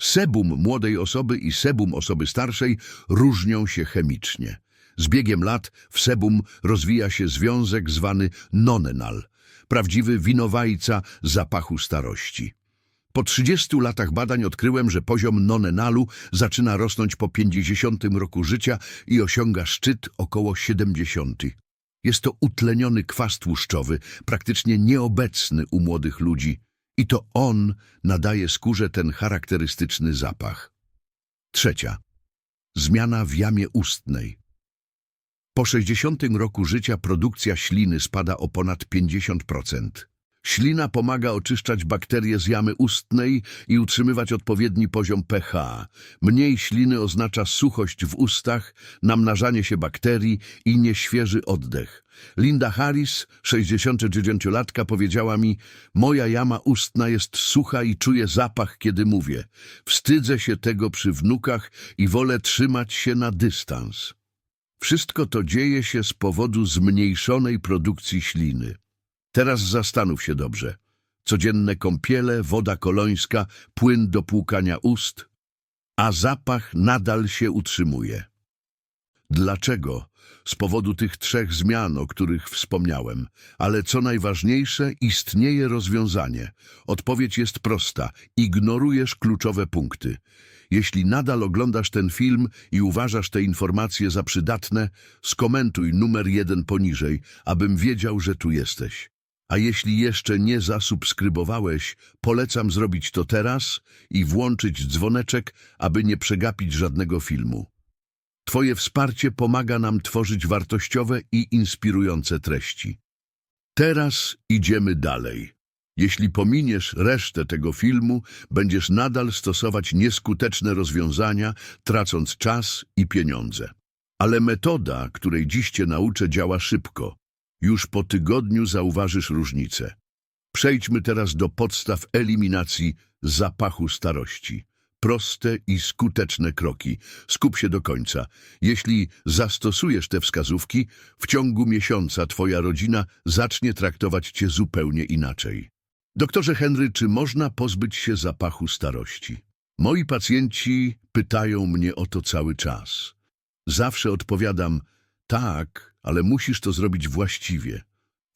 Sebum młodej osoby i sebum osoby starszej różnią się chemicznie. Z biegiem lat w sebum rozwija się związek zwany nonenal, prawdziwy winowajca zapachu starości. Po 30 latach badań odkryłem, że poziom nonenalu zaczyna rosnąć po 50 roku życia i osiąga szczyt około 70. Jest to utleniony kwas tłuszczowy, praktycznie nieobecny u młodych ludzi i to on nadaje skórze ten charakterystyczny zapach. Trzecia. Zmiana w jamie ustnej. Po 60 roku życia produkcja śliny spada o ponad 50%. Ślina pomaga oczyszczać bakterie z jamy ustnej i utrzymywać odpowiedni poziom pH. Mniej śliny oznacza suchość w ustach, namnażanie się bakterii i nieświeży oddech. Linda Harris, 69-latka, powiedziała mi Moja jama ustna jest sucha i czuję zapach, kiedy mówię. Wstydzę się tego przy wnukach i wolę trzymać się na dystans. Wszystko to dzieje się z powodu zmniejszonej produkcji śliny. Teraz zastanów się dobrze. Codzienne kąpiele, woda kolońska, płyn do płukania ust, a zapach nadal się utrzymuje. Dlaczego? Z powodu tych trzech zmian, o których wspomniałem. Ale co najważniejsze, istnieje rozwiązanie. Odpowiedź jest prosta. Ignorujesz kluczowe punkty. Jeśli nadal oglądasz ten film i uważasz te informacje za przydatne, skomentuj numer jeden poniżej, abym wiedział, że tu jesteś. A jeśli jeszcze nie zasubskrybowałeś, polecam zrobić to teraz i włączyć dzwoneczek, aby nie przegapić żadnego filmu. Twoje wsparcie pomaga nam tworzyć wartościowe i inspirujące treści. Teraz idziemy dalej. Jeśli pominiesz resztę tego filmu, będziesz nadal stosować nieskuteczne rozwiązania, tracąc czas i pieniądze. Ale metoda, której dziś cię nauczę, działa szybko. Już po tygodniu zauważysz różnicę. Przejdźmy teraz do podstaw eliminacji zapachu starości. Proste i skuteczne kroki. Skup się do końca. Jeśli zastosujesz te wskazówki, w ciągu miesiąca twoja rodzina zacznie traktować cię zupełnie inaczej. Doktorze Henry, czy można pozbyć się zapachu starości? Moi pacjenci pytają mnie o to cały czas. Zawsze odpowiadam, tak, ale musisz to zrobić właściwie,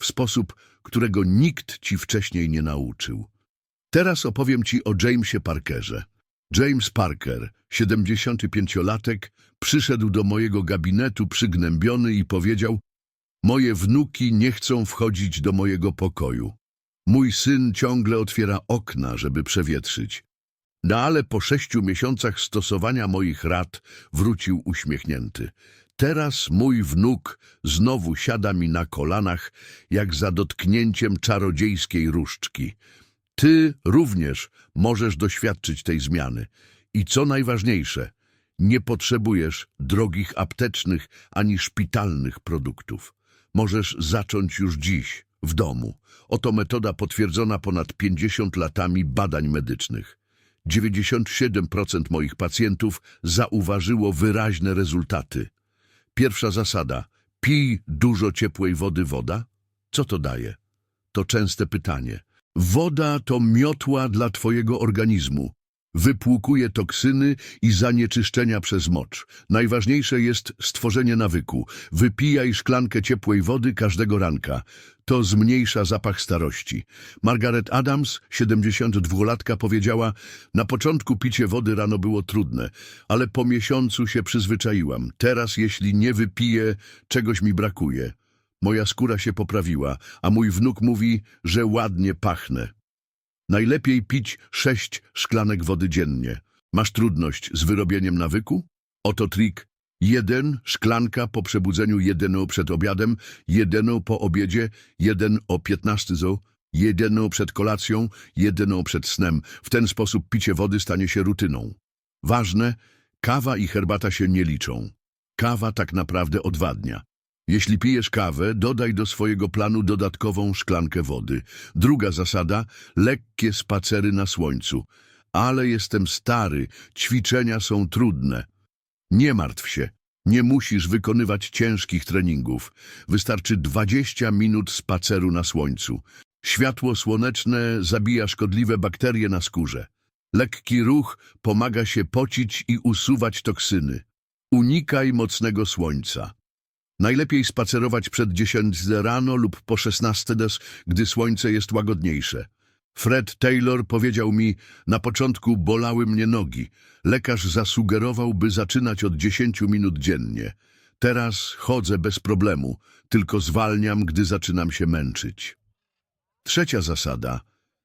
w sposób, którego nikt ci wcześniej nie nauczył. Teraz opowiem ci o Jamesie Parkerze. James Parker, 75-latek, przyszedł do mojego gabinetu przygnębiony i powiedział Moje wnuki nie chcą wchodzić do mojego pokoju. Mój syn ciągle otwiera okna, żeby przewietrzyć. No ale po sześciu miesiącach stosowania moich rad wrócił uśmiechnięty. Teraz mój wnuk znowu siada mi na kolanach, jak za dotknięciem czarodziejskiej różdżki. Ty również możesz doświadczyć tej zmiany. I co najważniejsze, nie potrzebujesz drogich aptecznych ani szpitalnych produktów. Możesz zacząć już dziś, w domu. Oto metoda potwierdzona ponad 50 latami badań medycznych. 97% moich pacjentów zauważyło wyraźne rezultaty. Pierwsza zasada. Pij dużo ciepłej wody woda. Co to daje? To częste pytanie. Woda to miotła dla twojego organizmu. Wypłukuje toksyny i zanieczyszczenia przez mocz. Najważniejsze jest stworzenie nawyku. Wypijaj szklankę ciepłej wody każdego ranka. To zmniejsza zapach starości. Margaret Adams, 72-latka, powiedziała Na początku picie wody rano było trudne, ale po miesiącu się przyzwyczaiłam. Teraz, jeśli nie wypiję, czegoś mi brakuje. Moja skóra się poprawiła, a mój wnuk mówi, że ładnie pachnę. Najlepiej pić sześć szklanek wody dziennie. Masz trudność z wyrobieniem nawyku? Oto trik. Jeden szklanka po przebudzeniu, jedną przed obiadem, jedną po obiedzie, jeden o 15 zo, jedną przed kolacją, jedną przed snem. W ten sposób picie wody stanie się rutyną. Ważne, kawa i herbata się nie liczą. Kawa tak naprawdę odwadnia. Jeśli pijesz kawę, dodaj do swojego planu dodatkową szklankę wody. Druga zasada, lekkie spacery na słońcu. Ale jestem stary, ćwiczenia są trudne. Nie martw się, nie musisz wykonywać ciężkich treningów. Wystarczy 20 minut spaceru na słońcu. Światło słoneczne zabija szkodliwe bakterie na skórze. Lekki ruch pomaga się pocić i usuwać toksyny. Unikaj mocnego słońca. Najlepiej spacerować przed 10 rano lub po 16 des, gdy słońce jest łagodniejsze. Fred Taylor powiedział mi, na początku bolały mnie nogi. Lekarz zasugerował, by zaczynać od 10 minut dziennie. Teraz chodzę bez problemu, tylko zwalniam, gdy zaczynam się męczyć. Trzecia zasada.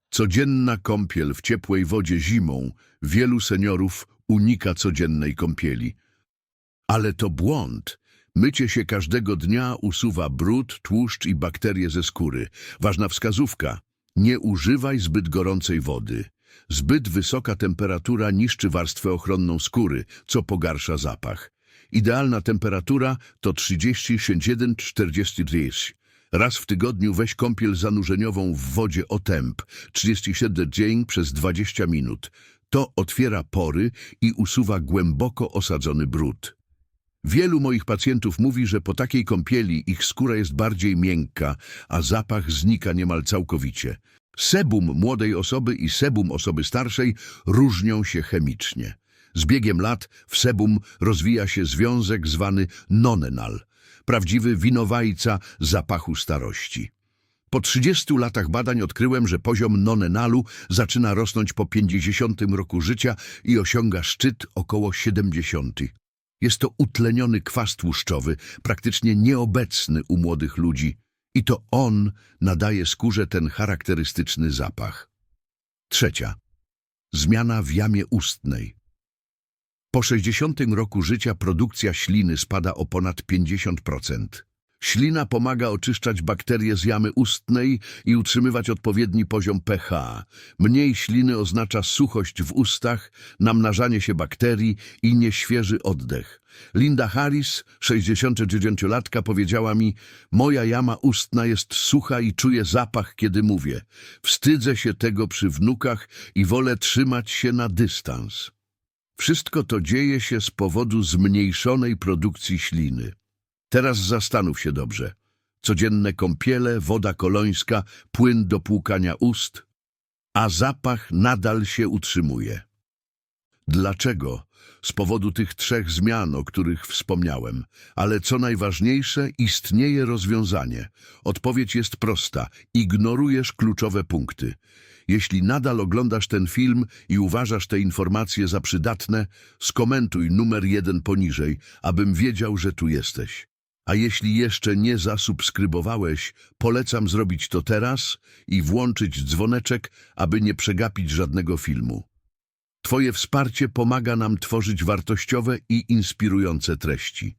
Codzienna kąpiel w ciepłej wodzie zimą. Wielu seniorów unika codziennej kąpieli. Ale to błąd. Mycie się każdego dnia usuwa brud, tłuszcz i bakterie ze skóry. Ważna wskazówka. Nie używaj zbyt gorącej wody. Zbyt wysoka temperatura niszczy warstwę ochronną skóry, co pogarsza zapach. Idealna temperatura to 30-41-43. Raz w tygodniu weź kąpiel zanurzeniową w wodzie o temp 37 dzień przez 20 minut. To otwiera pory i usuwa głęboko osadzony brud. Wielu moich pacjentów mówi, że po takiej kąpieli ich skóra jest bardziej miękka, a zapach znika niemal całkowicie. Sebum młodej osoby i sebum osoby starszej różnią się chemicznie. Z biegiem lat w sebum rozwija się związek zwany nonenal, prawdziwy winowajca zapachu starości. Po 30 latach badań odkryłem, że poziom nonenalu zaczyna rosnąć po 50 roku życia i osiąga szczyt około 70. Jest to utleniony kwas tłuszczowy, praktycznie nieobecny u młodych ludzi i to on nadaje skórze ten charakterystyczny zapach. Trzecia. Zmiana w jamie ustnej. Po 60 roku życia produkcja śliny spada o ponad 50%. Ślina pomaga oczyszczać bakterie z jamy ustnej i utrzymywać odpowiedni poziom pH. Mniej śliny oznacza suchość w ustach, namnażanie się bakterii i nieświeży oddech. Linda Harris, 69-latka, powiedziała mi, moja jama ustna jest sucha i czuję zapach, kiedy mówię. Wstydzę się tego przy wnukach i wolę trzymać się na dystans. Wszystko to dzieje się z powodu zmniejszonej produkcji śliny. Teraz zastanów się dobrze. Codzienne kąpiele, woda kolońska, płyn do płukania ust, a zapach nadal się utrzymuje. Dlaczego? Z powodu tych trzech zmian, o których wspomniałem. Ale co najważniejsze, istnieje rozwiązanie. Odpowiedź jest prosta. Ignorujesz kluczowe punkty. Jeśli nadal oglądasz ten film i uważasz te informacje za przydatne, skomentuj numer jeden poniżej, abym wiedział, że tu jesteś. A jeśli jeszcze nie zasubskrybowałeś, polecam zrobić to teraz i włączyć dzwoneczek, aby nie przegapić żadnego filmu. Twoje wsparcie pomaga nam tworzyć wartościowe i inspirujące treści.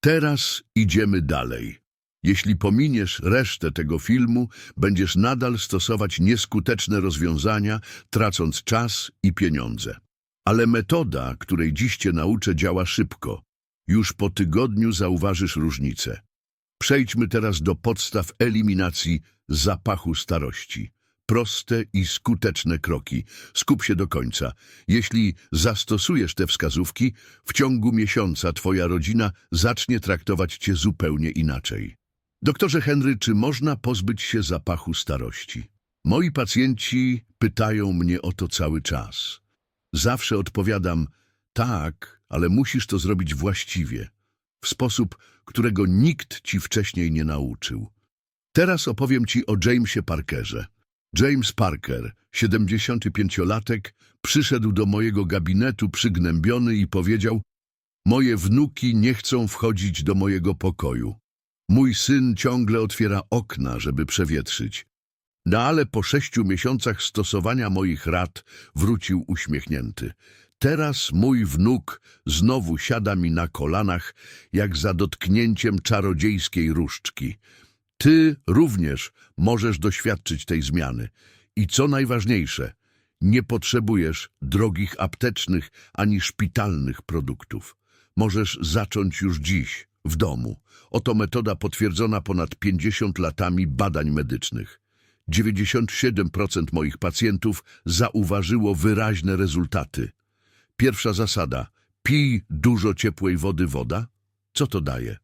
Teraz idziemy dalej. Jeśli pominiesz resztę tego filmu, będziesz nadal stosować nieskuteczne rozwiązania, tracąc czas i pieniądze. Ale metoda, której dziś Cię nauczę, działa szybko. Już po tygodniu zauważysz różnicę. Przejdźmy teraz do podstaw eliminacji zapachu starości. Proste i skuteczne kroki. Skup się do końca. Jeśli zastosujesz te wskazówki, w ciągu miesiąca Twoja rodzina zacznie traktować Cię zupełnie inaczej. Doktorze Henry, czy można pozbyć się zapachu starości? Moi pacjenci pytają mnie o to cały czas. Zawsze odpowiadam, tak, ale musisz to zrobić właściwie, w sposób, którego nikt ci wcześniej nie nauczył. Teraz opowiem ci o Jamesie Parkerze. James Parker, 75-latek, przyszedł do mojego gabinetu przygnębiony i powiedział Moje wnuki nie chcą wchodzić do mojego pokoju. Mój syn ciągle otwiera okna, żeby przewietrzyć. No ale po sześciu miesiącach stosowania moich rad wrócił uśmiechnięty. Teraz mój wnuk znowu siada mi na kolanach, jak za dotknięciem czarodziejskiej różdżki. Ty również możesz doświadczyć tej zmiany. I co najważniejsze, nie potrzebujesz drogich aptecznych ani szpitalnych produktów. Możesz zacząć już dziś, w domu. Oto metoda potwierdzona ponad 50 latami badań medycznych. 97% moich pacjentów zauważyło wyraźne rezultaty. Pierwsza zasada. Pij dużo ciepłej wody woda. Co to daje?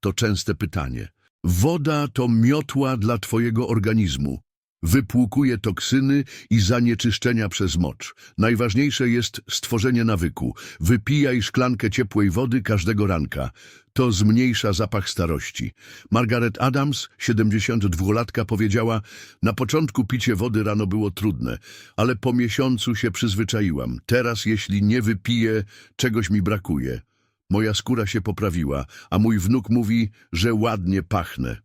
To częste pytanie. Woda to miotła dla twojego organizmu. Wypłukuje toksyny i zanieczyszczenia przez mocz. Najważniejsze jest stworzenie nawyku. Wypijaj szklankę ciepłej wody każdego ranka. To zmniejsza zapach starości. Margaret Adams, 72-latka, powiedziała, na początku picie wody rano było trudne, ale po miesiącu się przyzwyczaiłam. Teraz, jeśli nie wypiję, czegoś mi brakuje. Moja skóra się poprawiła, a mój wnuk mówi, że ładnie pachnę.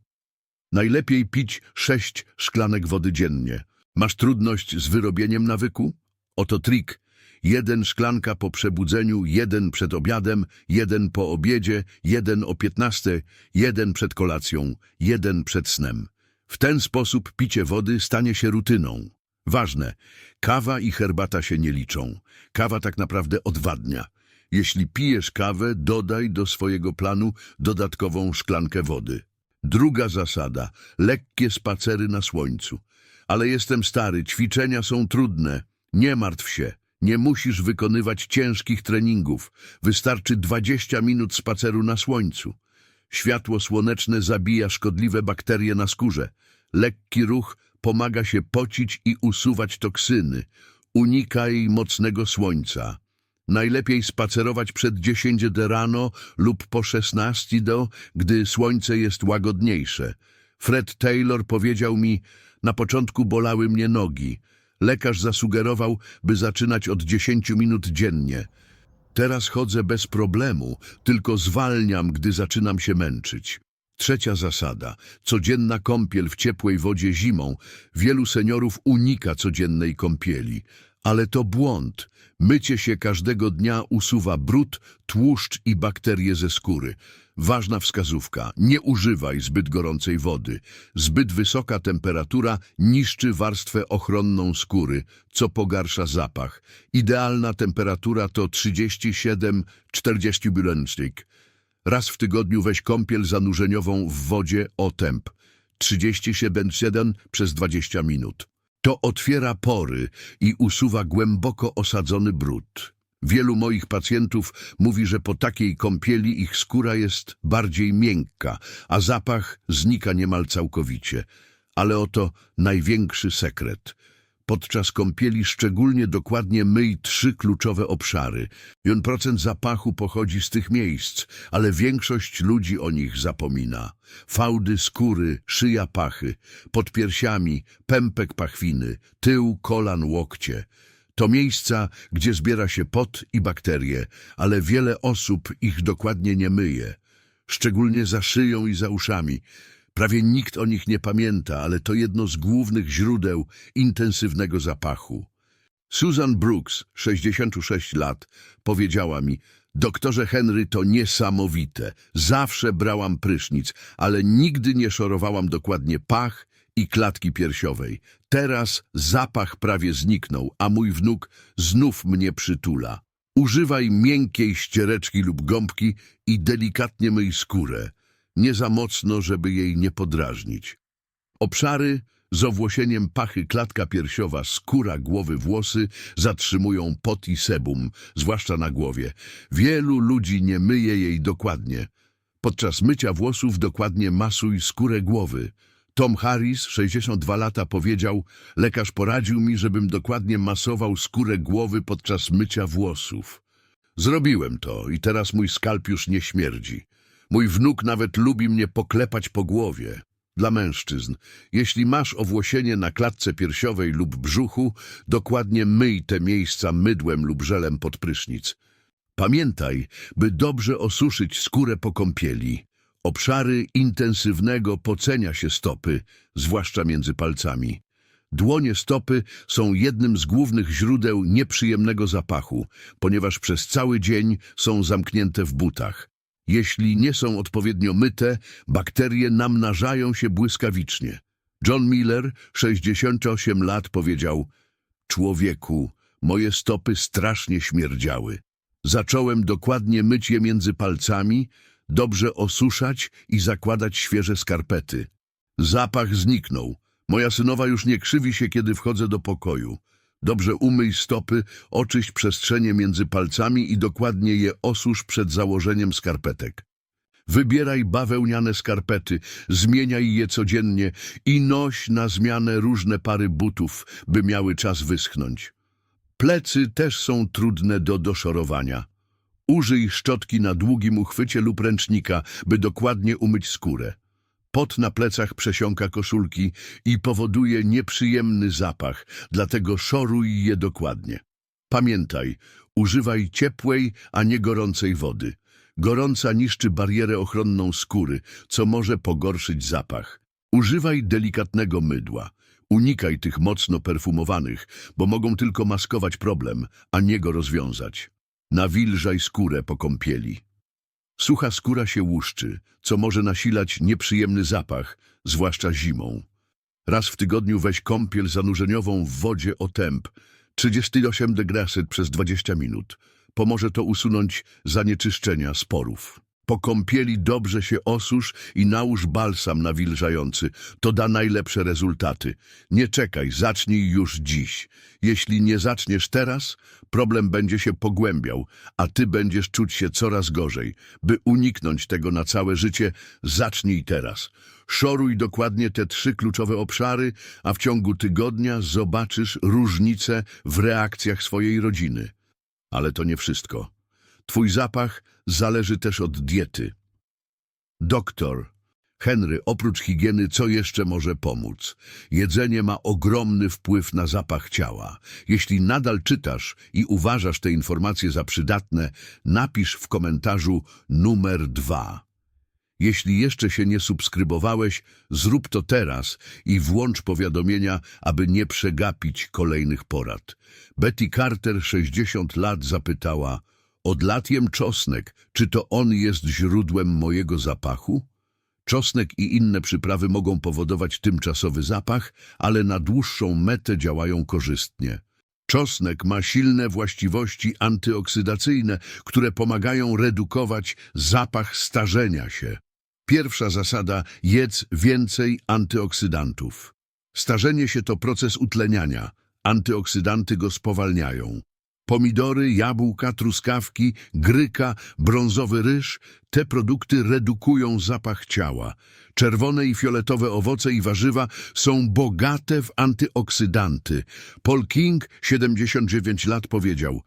Najlepiej pić sześć szklanek wody dziennie. Masz trudność z wyrobieniem nawyku? Oto trik. Jeden szklanka po przebudzeniu, jeden przed obiadem, jeden po obiedzie, jeden o 15, jeden przed kolacją, jeden przed snem. W ten sposób picie wody stanie się rutyną. Ważne, kawa i herbata się nie liczą. Kawa tak naprawdę odwadnia. Jeśli pijesz kawę, dodaj do swojego planu dodatkową szklankę wody. Druga zasada. Lekkie spacery na słońcu. Ale jestem stary, ćwiczenia są trudne. Nie martw się. Nie musisz wykonywać ciężkich treningów. Wystarczy 20 minut spaceru na słońcu. Światło słoneczne zabija szkodliwe bakterie na skórze. Lekki ruch pomaga się pocić i usuwać toksyny. Unikaj mocnego słońca. Najlepiej spacerować przed 10 do rano lub po 16 do, gdy słońce jest łagodniejsze. Fred Taylor powiedział mi, na początku bolały mnie nogi. Lekarz zasugerował, by zaczynać od 10 minut dziennie. Teraz chodzę bez problemu, tylko zwalniam, gdy zaczynam się męczyć. Trzecia zasada. Codzienna kąpiel w ciepłej wodzie zimą. Wielu seniorów unika codziennej kąpieli. Ale to błąd. Mycie się każdego dnia usuwa brud, tłuszcz i bakterie ze skóry. Ważna wskazówka. Nie używaj zbyt gorącej wody. Zbyt wysoka temperatura niszczy warstwę ochronną skóry, co pogarsza zapach. Idealna temperatura to 37-40 bylęcznik. Raz w tygodniu weź kąpiel zanurzeniową w wodzie o temp 37,7 przez 20 minut. To otwiera pory i usuwa głęboko osadzony brud. Wielu moich pacjentów mówi, że po takiej kąpieli ich skóra jest bardziej miękka, a zapach znika niemal całkowicie. Ale oto największy sekret. Podczas kąpieli szczególnie dokładnie myj trzy kluczowe obszary. 1% zapachu pochodzi z tych miejsc, ale większość ludzi o nich zapomina. Fałdy skóry, szyja pachy, pod piersiami, pępek pachwiny, tył, kolan, łokcie. To miejsca, gdzie zbiera się pot i bakterie, ale wiele osób ich dokładnie nie myje. Szczególnie za szyją i za uszami. Prawie nikt o nich nie pamięta, ale to jedno z głównych źródeł intensywnego zapachu. Susan Brooks, 66 lat, powiedziała mi, doktorze Henry, to niesamowite. Zawsze brałam prysznic, ale nigdy nie szorowałam dokładnie pach i klatki piersiowej. Teraz zapach prawie zniknął, a mój wnuk znów mnie przytula. Używaj miękkiej ściereczki lub gąbki i delikatnie myj skórę. Nie za mocno, żeby jej nie podrażnić. Obszary z owłosieniem pachy, klatka piersiowa, skóra, głowy, włosy zatrzymują pot i sebum, zwłaszcza na głowie. Wielu ludzi nie myje jej dokładnie. Podczas mycia włosów dokładnie masuj skórę głowy. Tom Harris, 62 lata, powiedział, lekarz poradził mi, żebym dokładnie masował skórę głowy podczas mycia włosów. Zrobiłem to i teraz mój skalp już nie śmierdzi. Mój wnuk nawet lubi mnie poklepać po głowie. Dla mężczyzn, jeśli masz owłosienie na klatce piersiowej lub brzuchu, dokładnie myj te miejsca mydłem lub żelem pod prysznic. Pamiętaj, by dobrze osuszyć skórę po kąpieli. Obszary intensywnego pocenia się stopy, zwłaszcza między palcami. Dłonie stopy są jednym z głównych źródeł nieprzyjemnego zapachu, ponieważ przez cały dzień są zamknięte w butach. Jeśli nie są odpowiednio myte, bakterie namnażają się błyskawicznie. John Miller, 68 lat, powiedział Człowieku, moje stopy strasznie śmierdziały. Zacząłem dokładnie myć je między palcami, dobrze osuszać i zakładać świeże skarpety. Zapach zniknął. Moja synowa już nie krzywi się, kiedy wchodzę do pokoju. Dobrze umyj stopy, oczyść przestrzenie między palcami i dokładnie je osusz przed założeniem skarpetek. Wybieraj bawełniane skarpety, zmieniaj je codziennie i noś na zmianę różne pary butów, by miały czas wyschnąć. Plecy też są trudne do doszorowania. Użyj szczotki na długim uchwycie lub ręcznika, by dokładnie umyć skórę. Pot na plecach przesiąka koszulki i powoduje nieprzyjemny zapach, dlatego szoruj je dokładnie. Pamiętaj, używaj ciepłej, a nie gorącej wody. Gorąca niszczy barierę ochronną skóry, co może pogorszyć zapach. Używaj delikatnego mydła. Unikaj tych mocno perfumowanych, bo mogą tylko maskować problem, a nie go rozwiązać. Nawilżaj skórę po kąpieli. Sucha skóra się łuszczy, co może nasilać nieprzyjemny zapach, zwłaszcza zimą. Raz w tygodniu weź kąpiel zanurzeniową w wodzie o temp 38 degrees przez 20 minut. Pomoże to usunąć zanieczyszczenia sporów. Po kąpieli dobrze się osusz i nałóż balsam nawilżający. To da najlepsze rezultaty. Nie czekaj, zacznij już dziś. Jeśli nie zaczniesz teraz, problem będzie się pogłębiał, a ty będziesz czuć się coraz gorzej. By uniknąć tego na całe życie, zacznij teraz. Szoruj dokładnie te trzy kluczowe obszary, a w ciągu tygodnia zobaczysz różnice w reakcjach swojej rodziny. Ale to nie wszystko. Twój zapach zależy też od diety. Doktor, Henry, oprócz higieny, co jeszcze może pomóc? Jedzenie ma ogromny wpływ na zapach ciała. Jeśli nadal czytasz i uważasz te informacje za przydatne, napisz w komentarzu numer dwa. Jeśli jeszcze się nie subskrybowałeś, zrób to teraz i włącz powiadomienia, aby nie przegapić kolejnych porad. Betty Carter, 60 lat, zapytała, od lat jem czosnek, czy to on jest źródłem mojego zapachu? Czosnek i inne przyprawy mogą powodować tymczasowy zapach, ale na dłuższą metę działają korzystnie. Czosnek ma silne właściwości antyoksydacyjne, które pomagają redukować zapach starzenia się. Pierwsza zasada – jedz więcej antyoksydantów. Starzenie się to proces utleniania. Antyoksydanty go spowalniają. Pomidory, jabłka, truskawki, gryka, brązowy ryż – te produkty redukują zapach ciała. Czerwone i fioletowe owoce i warzywa są bogate w antyoksydanty. Paul King, 79 lat, powiedział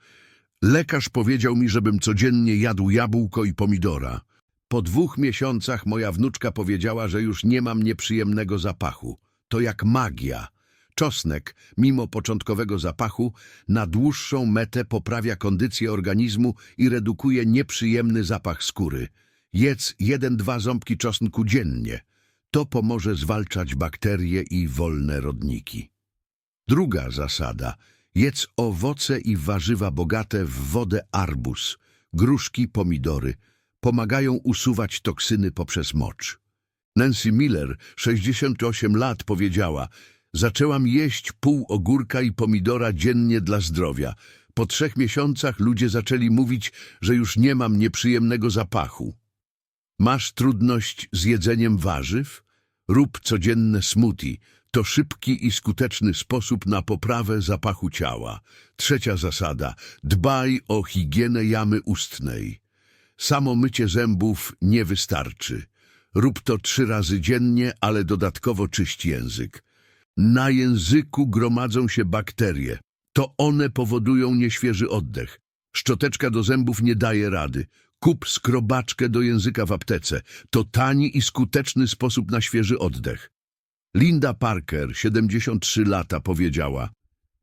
Lekarz powiedział mi, żebym codziennie jadł jabłko i pomidora. Po dwóch miesiącach moja wnuczka powiedziała, że już nie mam nieprzyjemnego zapachu. To jak magia. Czosnek, mimo początkowego zapachu, na dłuższą metę poprawia kondycję organizmu i redukuje nieprzyjemny zapach skóry. Jedz jeden-dwa ząbki czosnku dziennie. To pomoże zwalczać bakterie i wolne rodniki. Druga zasada. Jedz owoce i warzywa bogate w wodę arbuz, gruszki, pomidory. Pomagają usuwać toksyny poprzez mocz. Nancy Miller, 68 lat, powiedziała Zaczęłam jeść pół ogórka i pomidora dziennie dla zdrowia. Po trzech miesiącach ludzie zaczęli mówić, że już nie mam nieprzyjemnego zapachu. Masz trudność z jedzeniem warzyw? Rób codzienne smoothie. To szybki i skuteczny sposób na poprawę zapachu ciała. Trzecia zasada. Dbaj o higienę jamy ustnej. Samo mycie zębów nie wystarczy. Rób to trzy razy dziennie, ale dodatkowo czyść język. Na języku gromadzą się bakterie. To one powodują nieświeży oddech. Szczoteczka do zębów nie daje rady. Kup skrobaczkę do języka w aptece. To tani i skuteczny sposób na świeży oddech. Linda Parker, 73 lata, powiedziała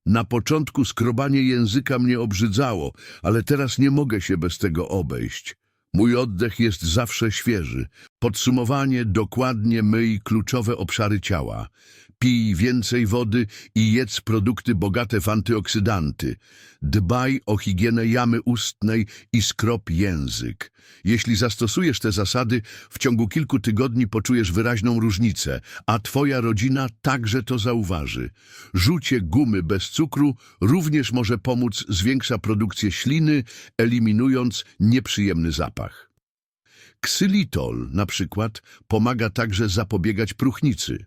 Na początku skrobanie języka mnie obrzydzało, ale teraz nie mogę się bez tego obejść. Mój oddech jest zawsze świeży. Podsumowanie dokładnie myj kluczowe obszary ciała. Pij więcej wody i jedz produkty bogate w antyoksydanty. Dbaj o higienę jamy ustnej i skrop język. Jeśli zastosujesz te zasady, w ciągu kilku tygodni poczujesz wyraźną różnicę, a twoja rodzina także to zauważy. Rzucie gumy bez cukru również może pomóc, zwiększa produkcję śliny, eliminując nieprzyjemny zapach. Ksylitol na przykład pomaga także zapobiegać próchnicy.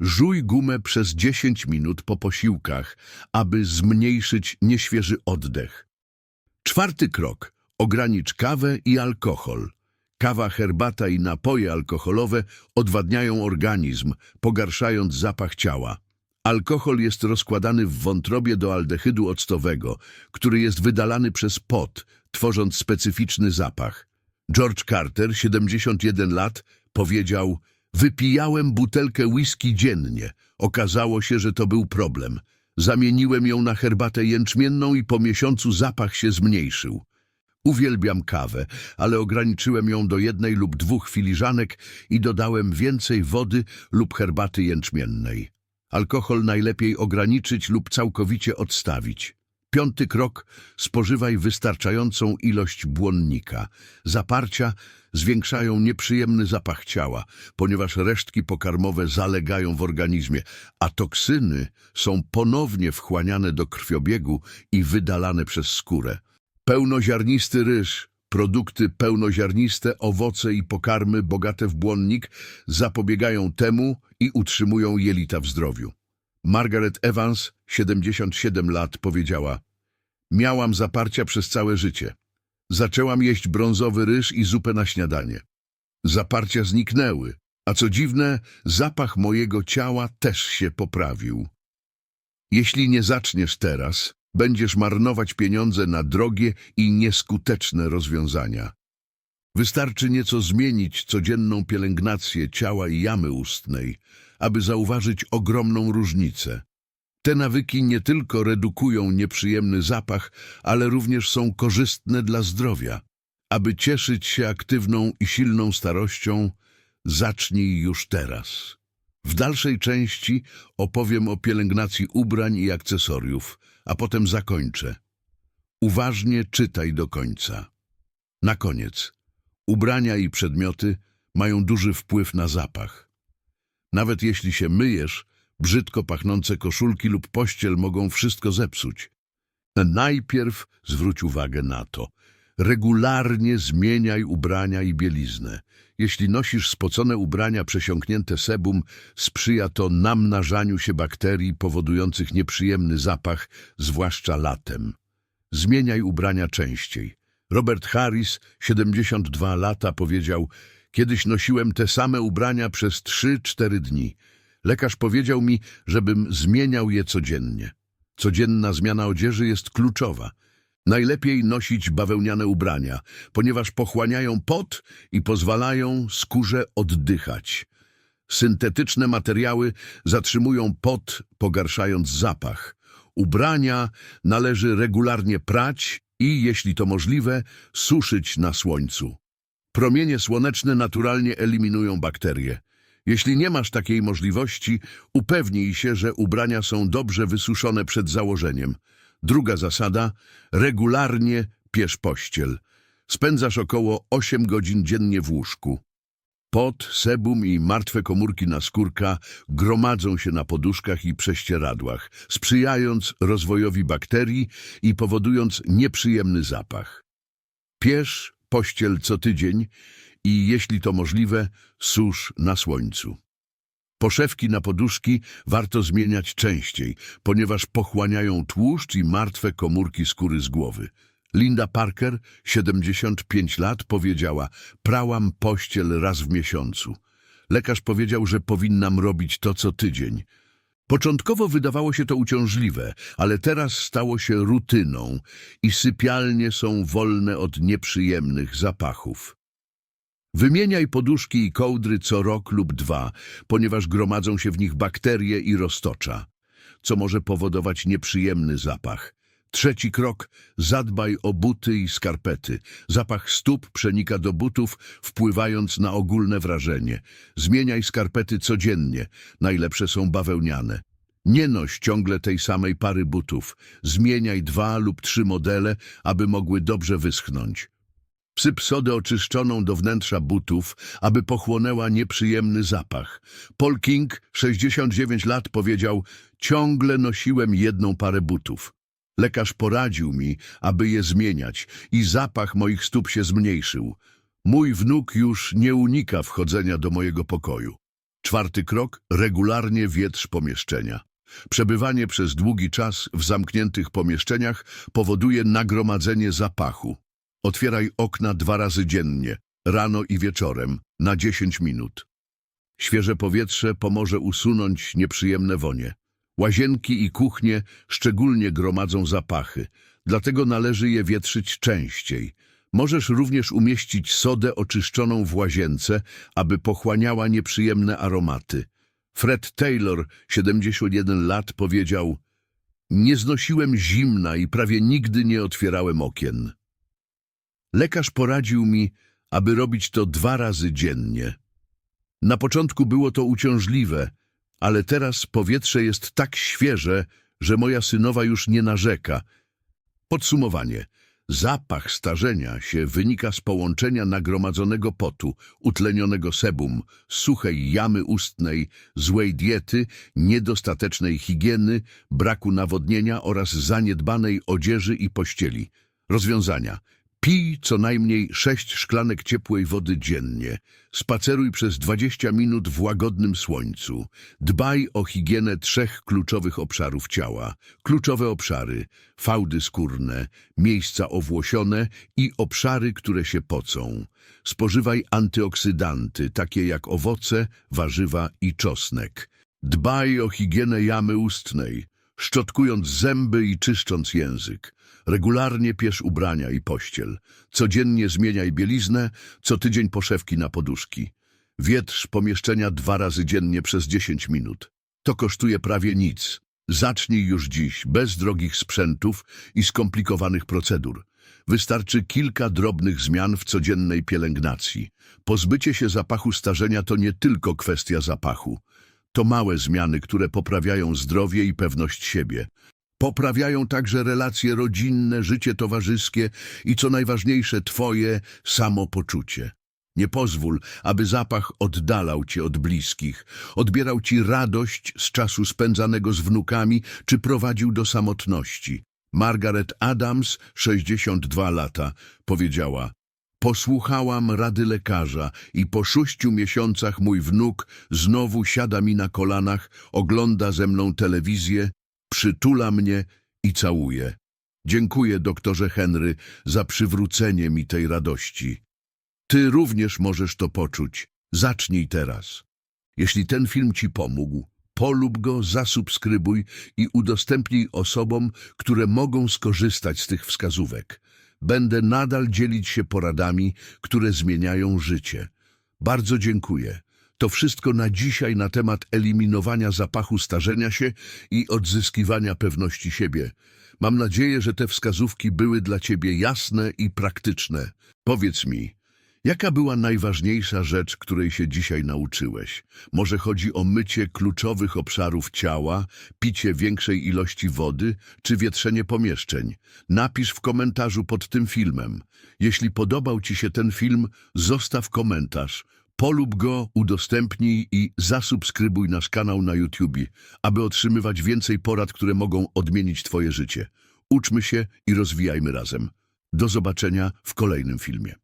Żuj gumę przez 10 minut po posiłkach, aby zmniejszyć nieświeży oddech. Czwarty krok. Ogranicz kawę i alkohol. Kawa, herbata i napoje alkoholowe odwadniają organizm, pogarszając zapach ciała. Alkohol jest rozkładany w wątrobie do aldehydu octowego, który jest wydalany przez pot, tworząc specyficzny zapach. George Carter, 71 lat, powiedział Wypijałem butelkę whisky dziennie. Okazało się, że to był problem. Zamieniłem ją na herbatę jęczmienną i po miesiącu zapach się zmniejszył. Uwielbiam kawę, ale ograniczyłem ją do jednej lub dwóch filiżanek i dodałem więcej wody lub herbaty jęczmiennej. Alkohol najlepiej ograniczyć lub całkowicie odstawić. Piąty krok – spożywaj wystarczającą ilość błonnika. Zaparcia zwiększają nieprzyjemny zapach ciała, ponieważ resztki pokarmowe zalegają w organizmie, a toksyny są ponownie wchłaniane do krwiobiegu i wydalane przez skórę. Pełnoziarnisty ryż, produkty pełnoziarniste, owoce i pokarmy bogate w błonnik zapobiegają temu i utrzymują jelita w zdrowiu. Margaret Evans, 77 lat, powiedziała Miałam zaparcia przez całe życie. Zaczęłam jeść brązowy ryż i zupę na śniadanie. Zaparcia zniknęły, a co dziwne, zapach mojego ciała też się poprawił. Jeśli nie zaczniesz teraz, będziesz marnować pieniądze na drogie i nieskuteczne rozwiązania. Wystarczy nieco zmienić codzienną pielęgnację ciała i jamy ustnej, aby zauważyć ogromną różnicę. Te nawyki nie tylko redukują nieprzyjemny zapach, ale również są korzystne dla zdrowia. Aby cieszyć się aktywną i silną starością, zacznij już teraz. W dalszej części opowiem o pielęgnacji ubrań i akcesoriów, a potem zakończę. Uważnie czytaj do końca. Na koniec, ubrania i przedmioty mają duży wpływ na zapach. Nawet jeśli się myjesz, brzydko pachnące koszulki lub pościel mogą wszystko zepsuć. Najpierw zwróć uwagę na to. Regularnie zmieniaj ubrania i bieliznę. Jeśli nosisz spocone ubrania przesiąknięte sebum, sprzyja to namnażaniu się bakterii powodujących nieprzyjemny zapach, zwłaszcza latem. Zmieniaj ubrania częściej. Robert Harris, 72 lata, powiedział Kiedyś nosiłem te same ubrania przez 3-4 dni. Lekarz powiedział mi, żebym zmieniał je codziennie. Codzienna zmiana odzieży jest kluczowa. Najlepiej nosić bawełniane ubrania, ponieważ pochłaniają pot i pozwalają skórze oddychać. Syntetyczne materiały zatrzymują pot, pogarszając zapach. Ubrania należy regularnie prać i, jeśli to możliwe, suszyć na słońcu. Promienie słoneczne naturalnie eliminują bakterie. Jeśli nie masz takiej możliwości, upewnij się, że ubrania są dobrze wysuszone przed założeniem. Druga zasada – regularnie piesz pościel. Spędzasz około 8 godzin dziennie w łóżku. Pot, sebum i martwe komórki naskórka gromadzą się na poduszkach i prześcieradłach, sprzyjając rozwojowi bakterii i powodując nieprzyjemny zapach. Piesz pościel co tydzień i, jeśli to możliwe, susz na słońcu. Poszewki na poduszki warto zmieniać częściej, ponieważ pochłaniają tłuszcz i martwe komórki skóry z głowy. Linda Parker, 75 lat, powiedziała, prałam pościel raz w miesiącu. Lekarz powiedział, że powinnam robić to co tydzień. Początkowo wydawało się to uciążliwe, ale teraz stało się rutyną i sypialnie są wolne od nieprzyjemnych zapachów. Wymieniaj poduszki i kołdry co rok lub dwa, ponieważ gromadzą się w nich bakterie i roztocza, co może powodować nieprzyjemny zapach. Trzeci krok – zadbaj o buty i skarpety. Zapach stóp przenika do butów, wpływając na ogólne wrażenie. Zmieniaj skarpety codziennie, najlepsze są bawełniane. Nie noś ciągle tej samej pary butów. Zmieniaj dwa lub trzy modele, aby mogły dobrze wyschnąć. Psy sodę oczyszczoną do wnętrza butów, aby pochłonęła nieprzyjemny zapach. Paul King, 69 lat, powiedział, ciągle nosiłem jedną parę butów. Lekarz poradził mi, aby je zmieniać i zapach moich stóp się zmniejszył. Mój wnuk już nie unika wchodzenia do mojego pokoju. Czwarty krok – regularnie wietrz pomieszczenia. Przebywanie przez długi czas w zamkniętych pomieszczeniach powoduje nagromadzenie zapachu. Otwieraj okna dwa razy dziennie. rano i wieczorem, na 10 minut. Świeże powietrze pomoże usunąć nieprzyjemne wonie. Łazienki i kuchnie szczególnie gromadzą zapachy, dlatego należy je wietrzyć częściej. Możesz również umieścić sodę oczyszczoną w łazience, aby pochłaniała nieprzyjemne aromaty. Fred Taylor, 71 lat, powiedział Nie znosiłem zimna i prawie nigdy nie otwierałem okien. Lekarz poradził mi, aby robić to dwa razy dziennie. Na początku było to uciążliwe, ale teraz powietrze jest tak świeże, że moja synowa już nie narzeka. Podsumowanie. Zapach starzenia się wynika z połączenia nagromadzonego potu, utlenionego sebum, suchej jamy ustnej, złej diety, niedostatecznej higieny, braku nawodnienia oraz zaniedbanej odzieży i pościeli. Rozwiązania. Pij co najmniej 6 szklanek ciepłej wody dziennie. Spaceruj przez 20 minut w łagodnym słońcu. Dbaj o higienę trzech kluczowych obszarów ciała. Kluczowe obszary – fałdy skórne, miejsca owłosione i obszary, które się pocą. Spożywaj antyoksydanty, takie jak owoce, warzywa i czosnek. Dbaj o higienę jamy ustnej, szczotkując zęby i czyszcząc język. Regularnie pierz ubrania i pościel. Codziennie zmieniaj bieliznę, co tydzień poszewki na poduszki. Wietrz pomieszczenia dwa razy dziennie przez 10 minut. To kosztuje prawie nic. Zacznij już dziś, bez drogich sprzętów i skomplikowanych procedur. Wystarczy kilka drobnych zmian w codziennej pielęgnacji. Pozbycie się zapachu starzenia to nie tylko kwestia zapachu. To małe zmiany, które poprawiają zdrowie i pewność siebie. Poprawiają także relacje rodzinne, życie towarzyskie i co najważniejsze Twoje samopoczucie. Nie pozwól, aby zapach oddalał Cię od bliskich, odbierał Ci radość z czasu spędzanego z wnukami czy prowadził do samotności. Margaret Adams, 62 lata, powiedziała Posłuchałam rady lekarza i po sześciu miesiącach mój wnuk znowu siada mi na kolanach, ogląda ze mną telewizję, przytula mnie i całuje. Dziękuję, doktorze Henry, za przywrócenie mi tej radości. Ty również możesz to poczuć. Zacznij teraz. Jeśli ten film Ci pomógł, polub go, zasubskrybuj i udostępnij osobom, które mogą skorzystać z tych wskazówek. Będę nadal dzielić się poradami, które zmieniają życie. Bardzo dziękuję. To wszystko na dzisiaj na temat eliminowania zapachu starzenia się i odzyskiwania pewności siebie. Mam nadzieję, że te wskazówki były dla Ciebie jasne i praktyczne. Powiedz mi, jaka była najważniejsza rzecz, której się dzisiaj nauczyłeś? Może chodzi o mycie kluczowych obszarów ciała, picie większej ilości wody, czy wietrzenie pomieszczeń? Napisz w komentarzu pod tym filmem. Jeśli podobał Ci się ten film, zostaw komentarz. Polub go, udostępnij i zasubskrybuj nasz kanał na YouTube, aby otrzymywać więcej porad, które mogą odmienić Twoje życie. Uczmy się i rozwijajmy razem. Do zobaczenia w kolejnym filmie.